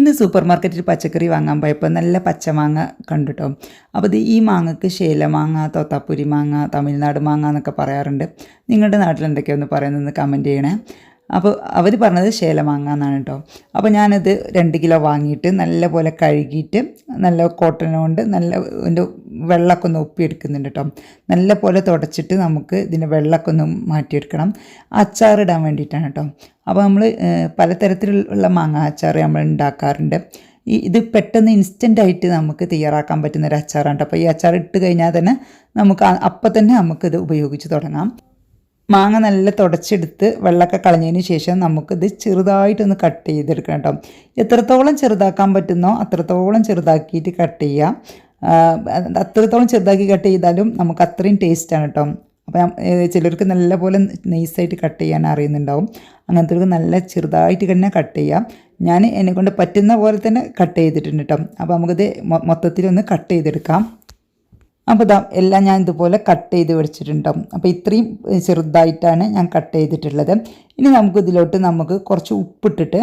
ഇന്ന് സൂപ്പർ മാർക്കറ്റിൽ പച്ചക്കറി വാങ്ങാൻ പോയപ്പോൾ നല്ല പച്ചമാങ്ങ കണ്ടുട്ടോ. അപ്പോൾ ഈ മാങ്ങക്ക് ശേലമാങ്ങ തോത്താപ്പുരി മാങ്ങ തമിഴ്നാട് മാങ്ങ എന്നൊക്കെ പറയാറുണ്ട്. നിങ്ങളുടെ നാട്ടിൽ എന്തൊക്കെയാണെന്ന് പറയുന്നതെന്ന് കമന്റ് ചെയ്യണേ. അപ്പോൾ അവർ പറഞ്ഞത് ശേലമാങ്ങ എന്നാണ് കേട്ടോ അപ്പോൾ ഞാനത് രണ്ട് കിലോ വാങ്ങിയിട്ട് നല്ല പോലെ കഴുകിയിട്ട് നല്ല കോട്ടൺ കൊണ്ട് നല്ല ഇതിന്റെ വെള്ളമൊക്കെ ഒന്ന് ഒപ്പിയെടുക്കുന്നുണ്ട് കേട്ടോ നല്ല പോലെ തുടച്ചിട്ട് നമുക്ക് ഇതിന്റെ വെള്ളമൊക്കെ ഒന്ന് മാറ്റിയെടുക്കണം. അച്ചാറിടാൻ വേണ്ടിയിട്ടാണ് കേട്ടോ അപ്പോൾ നമ്മൾ പലതരത്തിലുള്ള മാങ്ങ അച്ചാർ നമ്മൾ ഉണ്ടാക്കാറുണ്ട്. ഈ ഇത് പെട്ടെന്ന് ഇൻസ്റ്റന്റ് ആയിട്ട് നമുക്ക് തയ്യാറാക്കാൻ പറ്റുന്ന ഒരു അച്ചാറാണ് അപ്പോൾ ഈ അച്ചാർ ഇട്ട് കഴിഞ്ഞാൽ തന്നെ നമുക്ക് അപ്പം തന്നെ നമുക്കിത് ഉപയോഗിച്ച് തുടങ്ങാം. മാങ്ങ നല്ല തുടച്ചെടുത്ത് വെള്ളമൊക്കെ കളഞ്ഞതിന് ശേഷം നമുക്കിത് ചെറുതായിട്ടൊന്ന് കട്ട് ചെയ്തെടുക്കണം കേട്ടോ. എത്രത്തോളം ചെറുതാക്കാൻ പറ്റുന്നോ അത്രത്തോളം ചെറുതാക്കിയിട്ട് കട്ട് ചെയ്യാം. അത്രത്തോളം ചെറുതാക്കി കട്ട് ചെയ്താലും നമുക്ക് അത്രയും ടേസ്റ്റാണ് കേട്ടോ. അപ്പം ചിലർക്ക് നല്ല പോലെ നൈസായിട്ട് കട്ട് ചെയ്യാൻ അറിയുന്നുണ്ടാവും. അങ്ങനത്തെ നല്ല ചെറുതായിട്ട് തന്നെ കട്ട് ചെയ്യാം. ഞാൻ എന്നെ കൊണ്ട് പറ്റുന്ന പോലെ തന്നെ കട്ട് ചെയ്തിട്ടുണ്ട് കേട്ടോ. അപ്പോൾ നമുക്കിത് മൊത്തത്തിലൊന്ന് കട്ട് ചെയ്തെടുക്കാം. അപ്പോൾ ഇതാ എല്ലാം ഞാൻ ഇതുപോലെ കട്ട് ചെയ്ത് വെച്ചിട്ടുണ്ടാവും അപ്പോൾ ഇത്രയും ചെറുതായിട്ടാണ് ഞാൻ കട്ട് ചെയ്തിട്ടുള്ളത്. ഇനി നമുക്ക് ഇതിലോട്ട് നമുക്ക് കുറച്ച് ഉപ്പിട്ടിട്ട്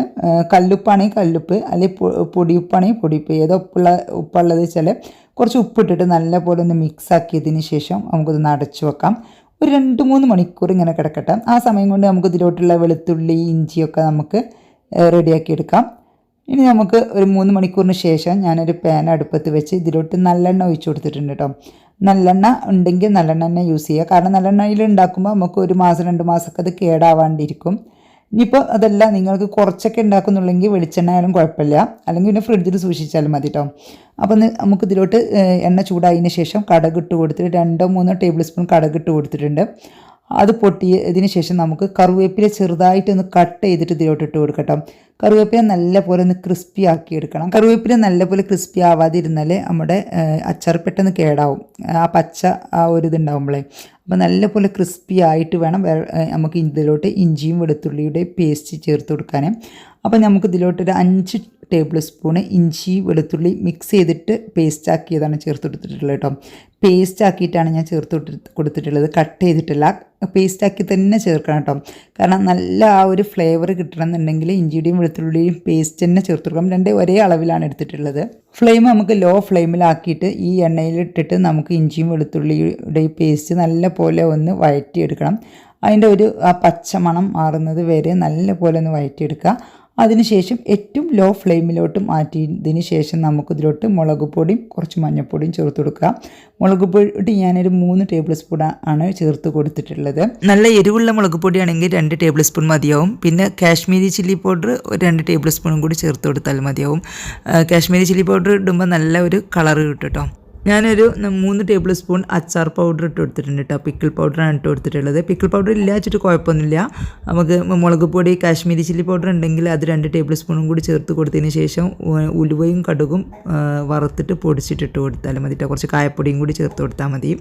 കല്ലുപ്പാണെങ്കിൽ കല്ലുപ്പ് അല്ലെങ്കിൽ പൊടിയുപ്പാണെങ്കിൽ പൊടിയുപ്പ് ഏതോ ഉപ്പുള്ള ഉപ്പുള്ളത് വെച്ചാൽ കുറച്ച് ഉപ്പിട്ടിട്ട് നല്ലപോലെ ഒന്ന് മിക്സ് ആക്കിയതിന് ശേഷം നമുക്കിതൊന്ന് അടച്ചു വെക്കാം. ഒരു രണ്ട് മൂന്ന് മണിക്കൂർ ഇങ്ങനെ കിടക്കട്ടെ. ആ സമയം കൊണ്ട് നമുക്ക് ഇതിലോട്ടുള്ള വെളുത്തുള്ളി ഇഞ്ചിയൊക്കെ നമുക്ക് റെഡിയാക്കി എടുക്കാം. ഇനി നമുക്ക് ഒരു മൂന്ന് മണിക്കൂറിന് ശേഷം ഞാനൊരു പാൻ അടുപ്പത്ത് വെച്ച് ഇതിലോട്ട് നല്ലെണ്ണ ഒഴിച്ചു കൊടുത്തിട്ടുണ്ട് കേട്ടോ. നല്ലെണ്ണ ഉണ്ടെങ്കിൽ നല്ലെണ്ണ തന്നെ യൂസ് ചെയ്യുക. കാരണം നല്ലെണ്ണയിൽ ഉണ്ടാക്കുമ്പോൾ നമുക്ക് ഒരു മാസം രണ്ട് മാസമൊക്കെ അത് കേടാവാണ്ടിരിക്കും. ഇനിയിപ്പോൾ അതല്ല നിങ്ങൾക്ക് കുറച്ചൊക്കെ ഉണ്ടാക്കുന്നുള്ളെങ്കിൽ വെളിച്ചെണ്ണ ആയാലും കുഴപ്പമില്ല. അല്ലെങ്കിൽ പിന്നെ ഫ്രിഡ്ജിൽ സൂക്ഷിച്ചാലും മതി കേട്ടോ. ഒന്ന് നമുക്ക് ഇതിലോട്ട് എണ്ണ ചൂടായതിന് ശേഷം കടകിട്ട് കൊടുത്തിട്ട് രണ്ടോ മൂന്നോ ടേബിൾ സ്പൂൺ കടകിട്ട് കൊടുത്തിട്ടുണ്ട്. അത് പൊട്ടിയതിന് ശേഷം നമുക്ക് കറിവേപ്പില ചെറുതായിട്ടൊന്ന് കട്ട് ചെയ്തിട്ട് ഇതിലോട്ട് ഇട്ട് കൊടുക്കട്ടോ കറിവേപ്പില നല്ല പോലെ ഒന്ന് ക്രിസ്പി ആക്കി എടുക്കണം കറിവേപ്പില നല്ല പോലെ ക്രിസ്പി ആവാതിരുന്നാൽ നമ്മുടെ അച്ചാർ പെട്ടെന്ന് കേടാവും. ആ പച്ച ആ ഒരു ഇതുണ്ടാവുമ്പോഴേ അപ്പോൾ നല്ല പോലെ ക്രിസ്പി ആയിട്ട് വേണം നമുക്ക് ഇതിലോട്ട് ഇഞ്ചിയും വെളുത്തുള്ളിയുടെ പേസ്റ്റ് ചേർത്ത് കൊടുക്കാൻ അപ്പോൾ നമുക്ക് ഇതിലോട്ടൊരു അഞ്ച് ടേബിൾ സ്പൂണ് ഇഞ്ചി വെളുത്തുള്ളി മിക്സ് ചെയ്തിട്ട് പേസ്റ്റ് ആക്കിയതാണ് ചേർത്ത് കൊടുത്തിട്ടുള്ളത് കേട്ടോ. പേസ്റ്റ് ആക്കിയിട്ടാണ് ഞാൻ ചേർത്ത് കൊടുത്തിട്ടുള്ളത്. കട്ട് ചെയ്തിട്ടില്ല. പേസ്റ്റ് ആക്കി തന്നെ ചേർക്കണം കേട്ടോ. കാരണം നല്ല ആ ഒരു ഫ്ലേവർ കിട്ടണമെന്നുണ്ടെങ്കിൽ ഇഞ്ചിയുടെയും വെളുത്തുള്ളിയുടെയും പേസ്റ്റ് തന്നെ ചേർത്ത് കൊടുക്കണം. രണ്ട് ഒരേ അളവിലാണ് എടുത്തിട്ടുള്ളത്. ഫ്ലെയിം നമുക്ക് ലോ ഫ്ലെയിമിലാക്കിയിട്ട് ഈ എണ്ണയിലിട്ടിട്ട് നമുക്ക് ഇഞ്ചിയും വെളുത്തുള്ളിയുടെയും പേസ്റ്റ് നല്ല പോലെ ഒന്ന് വഴറ്റിയെടുക്കണം. അതിന്റെ ഒരു ആ പച്ചമണം മാറുന്നത് വരെ നല്ല പോലെ ഒന്ന് വഴറ്റിയെടുക്കുക. അതിനുശേഷം ഏറ്റവും ലോ ഫ്ലെയിമിലോട്ട് മാറ്റിയതിന് ശേഷം നമുക്കിതിലോട്ട് മുളക് പൊടിയും കുറച്ച് മഞ്ഞൾപ്പൊടിയും ചേർത്ത് കൊടുക്കുക. മുളക് പൊടി ഞാനൊരു മൂന്ന് ടേബിൾ സ്പൂൺ ആണ് ചേർത്ത് കൊടുത്തിട്ടുള്ളത്. നല്ല എരിവുള്ള മുളക് പൊടിയാണെങ്കിൽ രണ്ട് ടേബിൾ സ്പൂൺ മതിയാവും. പിന്നെ കാശ്മീരി ചില്ലി പൗഡർ ഒരു രണ്ട് ടേബിൾ സ്പൂണും കൂടി ചേർത്ത് കൊടുത്താൽ മതിയാവും. കാശ്മീരി ചില്ലി പൗഡർ ഇടുമ്പോൾ നല്ല ഒരു കളർ കിട്ടും കേട്ടോ ഞാനൊരു മൂന്ന് ടേബിൾ സ്പൂൺ അച്ചാർ പൗഡർ ഇട്ട് കൊടുത്തിട്ടുണ്ട് കേട്ടോ പിക്കിൾ പൗഡറാണ് ഇട്ട് കൊടുത്തിട്ടുള്ളത്. പിക്കിൾ പൗഡർ ഇല്ല വെച്ചിട്ട് കുഴപ്പമൊന്നുമില്ല. നമുക്ക് മുളക് പൊടി കാശ്മീരി ചില്ലി പൗഡർ ഉണ്ടെങ്കിൽ അത് രണ്ട് ടേബിൾ സ്പൂണും കൂടി ചേർത്ത് കൊടുത്തതിന് ശേഷം ഉലുവയും കടുകും വറുത്തിട്ട് പൊടിച്ചിട്ടിട്ട് കൊടുത്താലും മതി കേട്ടോ കുറച്ച് കായപ്പൊടിയും കൂടി ചേർത്ത് കൊടുത്താൽ മതി.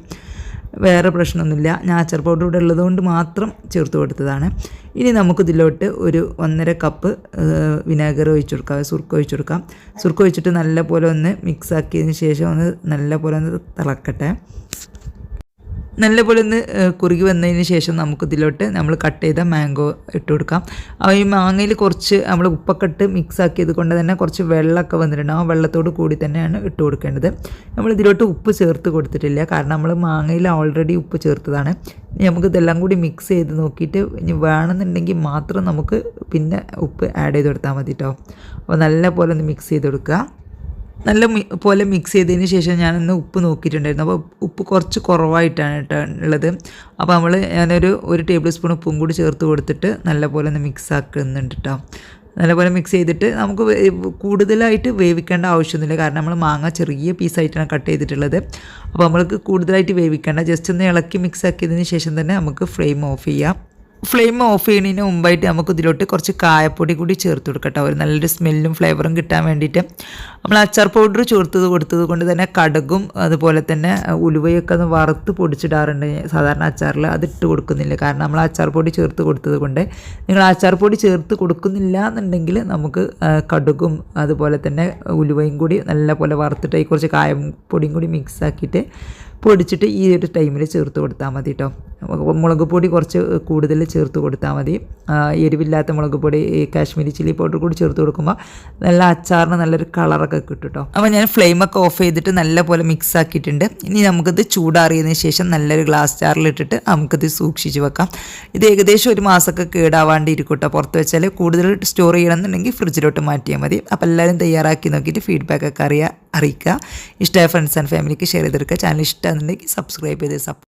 വേറെ പ്രശ്നമൊന്നുമില്ല. ഞാൻ അച്ചാർ പൗഡർ ഇവിടെ ഉള്ളതുകൊണ്ട് മാത്രം ചേർത്ത് കൊടുത്തതാണ്. ഇനി നമുക്കിതിലോട്ട് ഒരു ഒന്നര കപ്പ് വിനാഗർ ഒഴിച്ചു കൊടുക്കാം. സുർക്ക ഒഴിച്ചു കൊടുക്കാം. സുർക്ക ഒഴിച്ചിട്ട് നല്ല പോലെ ഒന്ന് മിക്സ് ആക്കിയതിന് ശേഷം ഒന്ന് നല്ല പോലെ ഒന്ന് തിളക്കട്ടെ. നല്ല പോലെ ഒന്ന് കുറുകി വന്നതിന് ശേഷം നമുക്ക് ഇതിലോട്ട് നമ്മൾ കട്ട് ചെയ്ത മാംഗോ ഇട്ട് കൊടുക്കാം. ഈ മാങ്ങയിൽ കുറച്ച് നമ്മൾ ഉപ്പൊക്കെ ഇട്ട് മിക്സ് ആക്കിയത് കൊണ്ട് തന്നെ കുറച്ച് വെള്ളമൊക്കെ വന്നിട്ടുണ്ട്. ആ വെള്ളത്തോട് കൂടി തന്നെയാണ് ഇട്ട് കൊടുക്കേണ്ടത്. നമ്മൾ ഇതിലോട്ട് ഉപ്പ് ചേർത്ത് കൊടുത്തിട്ടില്ല. കാരണം നമ്മൾ മാങ്ങയിൽ ഓൾറെഡി ഉപ്പ് ചേർത്തതാണ്. ഇനി നമുക്ക് ഇതെല്ലാം കൂടി മിക്സ് ചെയ്ത് നോക്കിയിട്ട് ഇനി വേണമെന്നുണ്ടെങ്കിൽ മാത്രം നമുക്ക് പിന്നെ ഉപ്പ് ആഡ് ചെയ്ത് കൊടുത്താൽ മതി കേട്ടോ അപ്പോൾ നല്ല പോലെ ഒന്ന് മിക്സ് ചെയ്ത് കൊടുക്കുക. നല്ല പോലെ മിക്സ് ചെയ്തതിന് ശേഷം ഞാനൊന്ന് ഉപ്പ് നോക്കിയിട്ടുണ്ടായിരുന്നു. അപ്പോൾ ഉപ്പ് കുറച്ച് കുറവായിട്ടാണ് കേട്ടോ ഉള്ളത്. അപ്പോൾ നമ്മൾ ഞാനൊരു ഒരു ടേബിൾ സ്പൂൺ ഉപ്പും കൂടി ചേർത്ത് കൊടുത്തിട്ട് നല്ല പോലെ ഒന്ന് മിക്സ് ആക്കുന്നുണ്ട് കേട്ടോ നല്ലപോലെ മിക്സ് ചെയ്തിട്ട് നമുക്ക് കൂടുതലായിട്ട് വേവിക്കേണ്ട ആവശ്യമൊന്നുമില്ല. കാരണം നമ്മൾ മാങ്ങ ചെറിയ പീസായിട്ടാണ് കട്ട് ചെയ്തിട്ടുള്ളത്. അപ്പോൾ നമ്മൾക്ക് കൂടുതലായിട്ട് വേവിക്കേണ്ട ജസ്റ്റ് ഒന്ന് ഇളക്കി മിക്സ് ആക്കിയതിന് ശേഷം തന്നെ നമുക്ക് ഫ്ലെയിം ഓഫ് ചെയ്യാം. ഫ്ലെയിം ഓഫ് ചെയ്യുന്നതിന് മുമ്പായിട്ട് നമുക്ക് ഇതിലോട്ട് കുറച്ച് കായപ്പൊടി കൂടി ചേർത്ത് കൊടുക്കട്ടോ. ഒരു നല്ലൊരു സ്മെല്ലും ഫ്ലേവറും കിട്ടാൻ വേണ്ടിയിട്ട്. നമ്മൾ അച്ചാർ പൗഡർ ചേർത്തത് കൊടുത്തത് കൊണ്ട് തന്നെ കടകും അതുപോലെ തന്നെ ഉലുവയൊക്കെ ഒന്ന് വറുത്ത് പൊടിച്ചിടാറുണ്ട് സാധാരണ അച്ചാറിൽ. അത് ഇട്ട് കൊടുക്കുന്നില്ല. കാരണം നമ്മൾ അച്ചാർ പൊടി ചേർത്ത് കൊടുത്തത് കൊണ്ട് നിങ്ങൾ അച്ചാർ പൊടി ചേർത്ത് കൊടുക്കുന്നില്ല എന്നുണ്ടെങ്കിൽ നമുക്ക് കടുകും അതുപോലെ തന്നെ ഉലുവയും കൂടി നല്ല പോലെ വറുത്തിട്ട് കുറച്ച് കായം പൊടിയും കൂടി മിക്സ് ആക്കിയിട്ട് പൊടിച്ചിട്ട് ഈ ഒരു ടൈമിൽ ചേർത്ത് കൊടുത്താൽ മതി കേട്ടോ മുളക് പൊടി കുറച്ച് കൂടുതൽ ചേർത്ത് കൊടുത്താൽ മതി. എരിവില്ലാത്ത മുളക് പൊടി കാശ്മീരി ചില്ലി പൗഡർ കൂടി ചേർത്ത് കൊടുക്കുമ്പോൾ നല്ല അച്ചാറിന് നല്ലൊരു കളറൊക്കെ കിട്ടും കേട്ടോ അപ്പോൾ ഞാൻ ഫ്ലെയിമൊക്കെ ഓഫ് ചെയ്തിട്ട് നല്ലപോലെ മിക്സ് ആക്കിയിട്ടുണ്ട്. ഇനി നമുക്കിത് ചൂടാറിയതിന് ശേഷം നല്ലൊരു ഗ്ലാസ് ജാറിലിട്ടിട്ട് നമുക്കിത് സൂക്ഷിച്ച് വെക്കാം. ഇത് ഏകദേശം ഒരു മാസമൊക്കെ കേടാവാണ്ട് ഇരിക്കും കേട്ടോ പുറത്ത് വെച്ചാൽ കൂടുതൽ സ്റ്റോർ ചെയ്യണമെന്നുണ്ടെങ്കിൽ ഫ്രിഡ്ജിലോട്ട് മാറ്റിയാൽ മതി. അപ്പോൾ എല്ലാവരും തയ്യാറാക്കി നോക്കിയിട്ട് ഫീഡ്ബാക്ക് ഒക്കെ അറിയാ. അറിയിക്കുക. ഇഷ്ടമായ ഫ്രണ്ട്സ് ആൻഡ് ഫാമിലിക്ക് ഷെയർ ചെയ്തെടുക്കുക. ചാനൽ ഇഷ്ടമാണെന്നുണ്ടെങ്കിൽ സബ്സ്ക്രൈബ് ചെയ്ത് സപ്പോർട്ട്